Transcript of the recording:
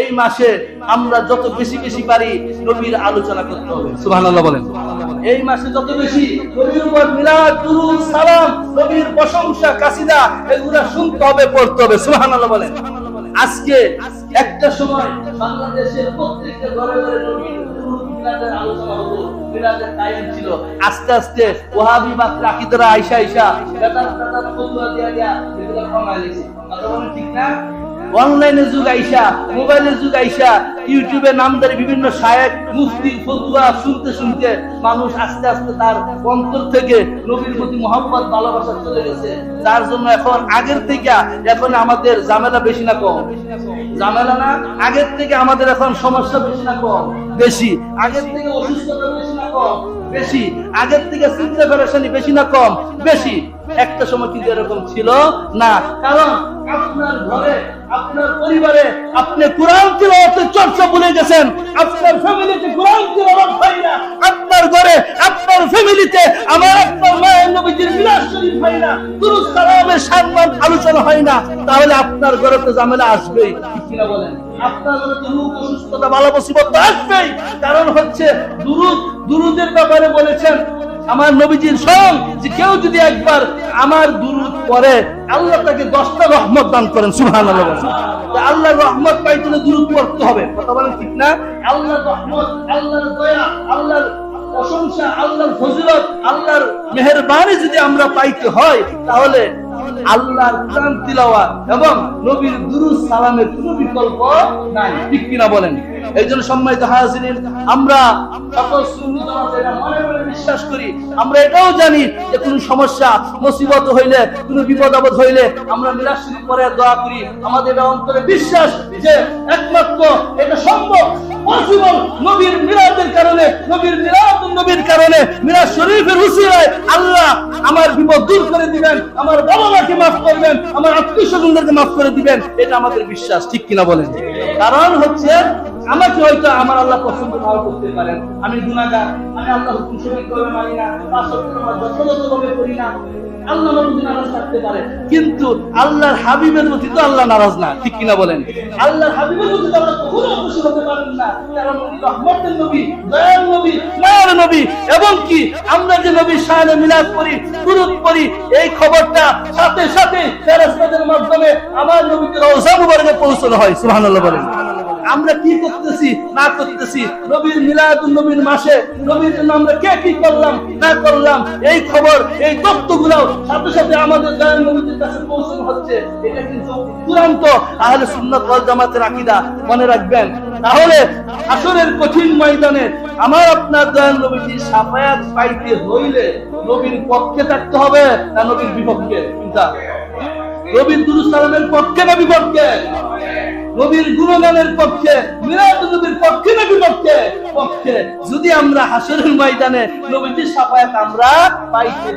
এই মাসে আমরা যত বেশি বেশি পারি নবীর আলোচনা করতে হবে। এই মাসে যত বেশি নবীর উপর মিলাদ, দুরুদ, সালাম, নবীর প্রশংসা কাসিদা এগুলা শুনতে হবে, পড়তে হবে। সুবহানাল্লাহ বলেন। আজকে একটা সময় বাংলাদেশের প্রত্যেকটা ঘরে ঘরে নবীর আলোচনা আস্তে আস্তে অনলাইনের যুগ আইসা মোবাইলের যুগ আইসা ইউটিউবে নামদারি বিভিন্ন শায়েক মুফতি, ফতুয়া শুনতে শুনতে মানুষ আস্তে আস্তে তার অন্তর থেকে নবীর প্রতি মহব্বত, ভালোবাসা চলে গেছে। যার জন্য এখন আগের থেকে এখন আমাদের ঝামেলা বেশি না কম। ঝামেলা না, আগের থেকে আমাদের এখন সমস্যা বেশি না কম। বেশি। আগের থেকে অসুস্থতা বেশি না কম। বেশি। আগের থেকে চিন্তা পেরেশানি বেশি না কম। বেশি। একটা সময় কিন্তু এরকম ছিল না। কারণ আপনার ঘরে, আপনার পরিবারে আপনি কোরআন তিলাওয়াতের চর্চা ভুলে গেছেন। আপনার ফ্যামিলিতে কোরআন তিলাওয়াত হয় না। আপনার ঘরে, আপনার ফ্যামিলিতে আমার আপনার মায়ের নবীজির মিলাদ শরীফ হয় না। দুরূদ সালামের সম্মান আলোচনা হয় না। তাহলে আপনার ঘরে তো ঝামেলা কিনা বলেন? কারণ হচ্ছে ব্যাপারে বলেছেন আমার নবীজির সঙ্গ যে কেউ যদি একবার আমার পড়ে আল্লাহ তাকে দশটা রহমত দান করেন সুহান আল্লাহর রহমত পাইতে হলে দুরুদ পড়তে হবে। কথা বলেন ঠিক না? আল্লাহর রহমত, আল্লাহর দয়া হয় তিলাওয়াত এবং নবীর দুরুদ সালামের কোনো বিকল্প নাই। ঠিক কিনা বলেন? এই জন্য সম্মানিত হাজিরিন, আমরা বিশ্বাস করি, আমরা এটাও জানি যে কোনো সমস্যা, মুসিবত হইলে, কোনো বিপদ আপদ হইলে আমরা শরীফ পরে দোয়া করি। আমাদের অন্তরে বিশ্বাস যে একমাত্র এটা সম্ভব। আল্লাহ আমার বিপদ দূর করে দিবেন, আমার বাবা মাকে মাফ করবেন, আমার আত্মীয় স্বজনদেরকে মাফ করে দিবেন, এটা আমাদের বিশ্বাস, ঠিক কিনা বলেন? কারণ হচ্ছে আমাকে হয়তো আমার আল্লাহ পছন্দ নাও করতে পারেন। আমি গুণাগার আমি আল্লাহ হুকুম সঠিকভাবে মানি না যথাযথভাবে করি না। আল্লাহ হাবিবের প্রতি তো আল্লাহ নারাজ না, ঠিক কিনা বলেন? আল্লাহর হাবিবের প্রতি মায়ের নবী এবং কি আমরা যে নবী শাহানে মিলাদ করি দুরূদ পড়ি, এই খবরটা সাথে সাথে মাধ্যমে আমার নবীকে রওজা মুবারকে পৌঁছানো হয়, সুবহানাল্লাহ বলেন। আমরা কি করতেছি, না করতেছি? নবীর মিলাদ নবীর মাসে, নবীর জন্য আমরা কে কি করলাম, না করলাম? এই খবর, এই তথ্যগুলো সাথে সাথে আমাদের দয়াল কাছে পৌঁছানো হচ্ছে। এটা কিন্তু চূড়ান্ত আহলে জামাতের মনে রাখবেন। তাহলে আসরের কঠিন ময়দানে আমার আপনার দয়াল নবীজি সাফায়াত পাইতে হইলে নবীর পক্ষে থাকতে হবে না নবীর বিপক্ষে? নবীর দুরুসালামের পক্ষে না বিপক্ষে? নবীর গুণগানের পক্ষে মিরাজ নবীর পক্ষে না বিপক্ষে? পক্ষে। যদি আমরা হাসরের ময়দানে নবীটি সাফায়াত আমরা পাইতে